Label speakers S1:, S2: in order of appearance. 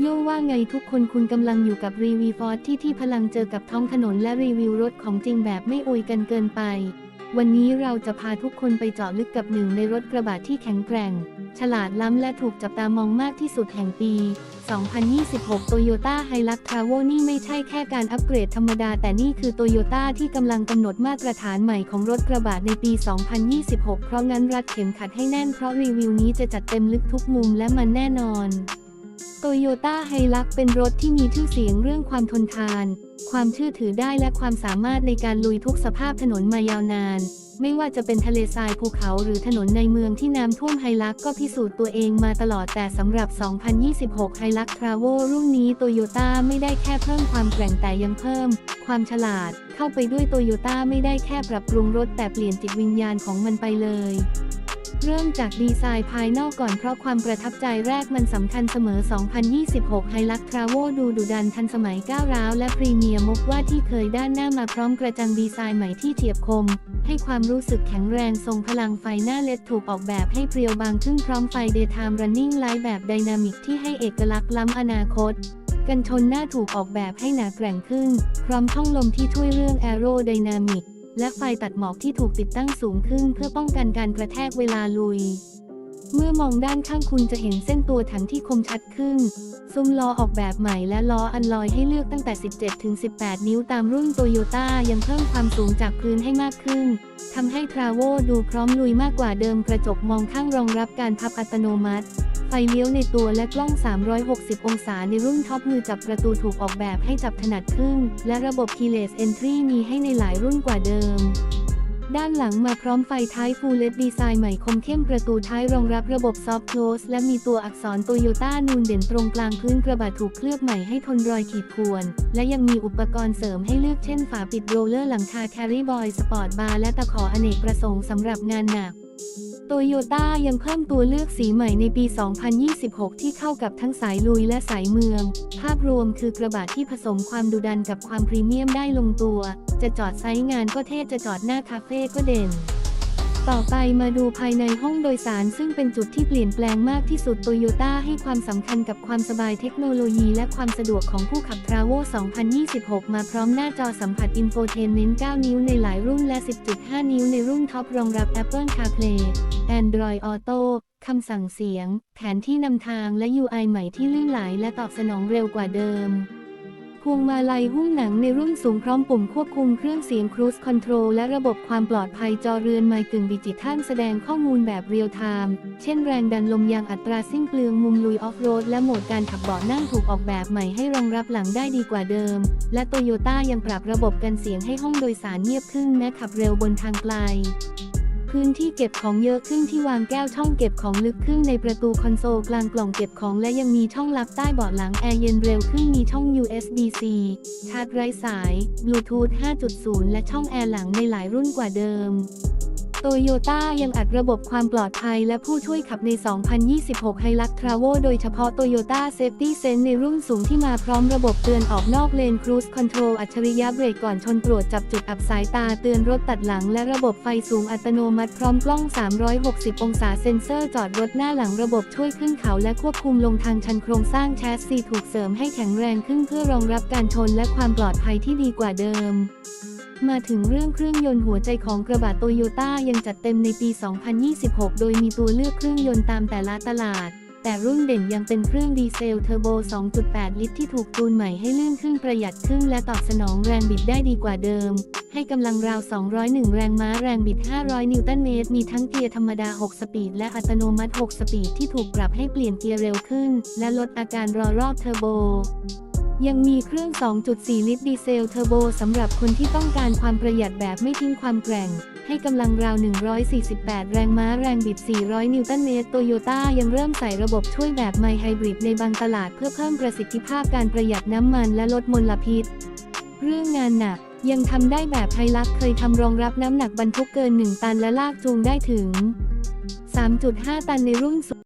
S1: โย่ว่าไงทุกคนคุณกำลังอยู่กับรีวิวฟอร์ที่ที่พลังเจอกับท้องถนนและรีวิวรถของจริงแบบไม่อวยกันเกินไป วันนี้เราจะพาทุกคนไปเจาะลึกกับหนึ่งในรถกระบะที่แข็งแกร่ง ฉลาดล้ำและถูกจับตามองมากที่สุดแห่งปี 2026 Toyota Hilux Travo นี่ไม่ใช่แค่การอัปเกรดธรรมดา แต่นี่คือ Toyota ที่กำลังกำหนดมาตรฐานใหม่ของรถกระบะในปี 2026 เพราะงั้นรัดเข็มขัดให้แน่นเพราะรีวิวนี้จะจัดเต็มลึกทุกมุมและมันแน่นอน โตโยต้าไฮลักเป็นรถที่มีชื่อเสียงเรื่องความทนทาน ความเชื่อถือได้และความสามารถในการลุยทุกสภาพถนนมายาวนาน ไม่ว่าจะเป็นทะเลทรายภูเขาหรือถนนในเมืองที่น้ำท่วมไฮลักก็พิสูจน์ตัวเองมาตลอดแต่สำหรับ 2026 ไฮลักทราโวรุ่นนี้โตโยต้าไม่ได้แค่เพิ่มความแกร่งแต่ยังเพิ่ม ความฉลาด เข้าไปด้วยโตโยต้าไม่ได้แค่ปรับปรุงรถแต่เปลี่ยนจิตวิญญาณของมันไปเลย เริ่มจากดีไซน์ภายนอกก่อนเพราะความประทับใจแรกมันสำคัญเสมอ 2026 ไฮลักทราโวดูดุดันทันสมัยก้าวร้าวและพรีเมียมมุกว่าที่เคยด้านหน้ามาพร้อมกระจังดีไซน์ใหม่ที่เฉียบคม ให้ความรู้สึกแข็งแรงทรงพลังไฟหน้าเลดถูกออกแบบให้เพรียวบางขึ้นพร้อมไฟ Daytime Running Light แบบไดนามิกที่ให้เอกลักษณ์ล้ำอนาคตกันชนหน้าถูกออกแบบให้หนาแกร่งขึ้น พร้อมช่องลมที่ช่วยเรื่อง Aerodynamic และไฟตัดหมอกที่ถูกติดตั้งสูงขึ้นเพื่อป้องกันการกระแทกเวลาลุย เมื่อมองด้านข้างคุณจะเห็นเส้นตัวถังที่คมชัดขึ้น ซุ้มล้อออกแบบใหม่และล้ออันลอยให้เลือกตั้งแต่ 17-18 นิ้วตามรุ่นโตโยต้ายังเพิ่มความสูงจากพื้นให้มากขึ้นทำให้ทราโวดูพร้อมลุยมากกว่าเดิมกระจกมองข้างรองรับการพับอัตโนมัติ เลี้ยวในตัวและกล้อง 360 องศาในรุ่นท็อปมือจับประตูถูกออกแบบให้จับถนัดขึ้นและระบบ Keyless Entry มีให้ในหลายรุ่นกว่าเดิมด้านหลังมาพร้อมไฟท้าย Full LED ดีไซน์ใหม่คมเข้มประตูท้ายรองรับระบบ Soft Close และมีตัวอักษรโตโยต้านูนเด่นตรงกลางพื้นกระบะถูกเคลือบใหม่ให้ทนรอยขีดข่วน และยังมีอุปกรณ์เสริมให้เลือกเช่นฝาปิดโรลเลอร์หลังคา Carry Boy Sport Bar และตะขออเนกประสงค์สำหรับงานหนัก โตโยต้ายังเพิ่มตัวเลือกสีใหม่ในปี 2026 ที่เข้ากับทั้งสายลุยและสายเมือง ภาพรวมคือกระบะที่ผสมความดุดันกับความพรีเมียมได้ลงตัว จะจอดไซส์งานก็เท่จะจอดหน้าคาเฟ่ก็เด่น ต่อไปมาดูภายในห้องโดยสารซึ่งเป็นจุดที่เปลี่ยนแปลงมากที่สุดโตโยต้าให้ความสำคัญกับความสบายเทคโนโลยีและความสะดวกของผู้ขับ t r a v o 2026 มาพร้อมหน้าจอสัมผัสอินโฟเทนเมนต์9นิ้วในหลายรุ่นและ 10.5 นิ้วในรุ่นท็อปรองรับ Apple CarPlay Android Auto คำสั่งเสียง แผนที่นำทางและ UI ใหม่ที่ลื่นไหลและตอบสนองเร็วกว่าเดิม พวงมาลัยหุ้มหนังในรุ่นสูงพร้อมปุ่มควบคุมเครื่องเสียง Cruise Control และระบบความปลอดภัยจอเรือนไมค์กึ่งดิจิทัลแสดงข้อมูลแบบเรียลไทม์เช่นแรงดันลมยางอัตราสิ้นเปลืองมุมลุยออฟโรดและโหมดการขับเบาะนั่งถูกออกแบบใหม่ให้รองรับหลังได้ดีกว่าเดิม และโตโยต้ายังปรับระบบกันเสียงให้ห้องโดยสารเงียบขึ้นแม้ขับเร็วบนทางไกล พื้นที่เก็บของเยอะขึ้นที่วางแก้วช่องเก็บของลึกขึ้นในประตูคอนโซลกลางกล่องเก็บของและยังมีช่องลับใต้เบาะหลังแอร์เย็นเร็วขึ้นมีช่อง USB-C ชาร์จไร้สาย Bluetooth 5.0 และช่องแอร์หลังในหลายรุ่นกว่าเดิม โตโยต้ายังอัดระบบความปลอดภัยและผู้ช่วยขับใน 2026ไฮลักทราโวโดยเฉพาะ Toyota Safety Sense ในรุ่นสูงที่มาพร้อมระบบเตือนออกนอกเลน Cruise Control อัจฉริยะเบรกก่อนชนตรวจจับจุดอับสายตาเตือนรถตัดหลัง และระบบไฟสูงอัตโนมัติพร้อมกล้อง 360 องศาเซ็นเซอร์จอดรถหน้าหลังระบบช่วยขึ้นเขาและควบคุมลงทางชันโครงสร้างแชสซีถูกเสริมให้แข็งแรงขึ้นเพื่อรองรับการชนและความปลอดภัยที่ดีกว่าเดิม มาถึงเรื่องเครื่องยนต์หัวใจของกระบะโตโยต้ายังจัดเต็มในปี 2026 โดยมีตัวเลือกเครื่องยนต์ตามแต่ละตลาด แต่รุ่นเด่นยังเป็นเครื่องดีเซลเทอร์โบ 2.8 ลิตรที่ถูกจูนใหม่ให้เลื่นขึ้นประหยัดขึ้นและตอบสนองแรงบิดได้ดีกว่าเดิม ให้กำลังราว 201 แรงม้าแรงบิด 500 นิวตันเมตร มีทั้งเกียร์ธรรมดา 6 สปีด และอัตโนมัติ 6 สปีดที่ถูกปรับให้เปลี่ยนเกียร์เร็วขึ้น และลดอาการรอรอบเทอร์โบ ยังมีเครื่อง 2.4 ลิตรดีเซลเทอร์โบสำหรับคนที่ต้องการความประหยัดแบบไม่ทิ้งความแกร่ง ให้กำลังราว 148 แรงม้าแรงบิด 400 นิวตันเมตรโตโยต้ายังเริ่มใส่ระบบช่วยแบบไมไฮบริดในบางตลาดเพื่อเพิ่มประสิทธิภาพการประหยัดน้ำมันและลดมลพิษ เรื่องงานหนักยังทำได้แบบไฮลักเคยทำรองรับน้ำหนักบรรทุกเกิน 1 ตันและลากจูงได้ถึง 3.5 ตันในรุ่นสูง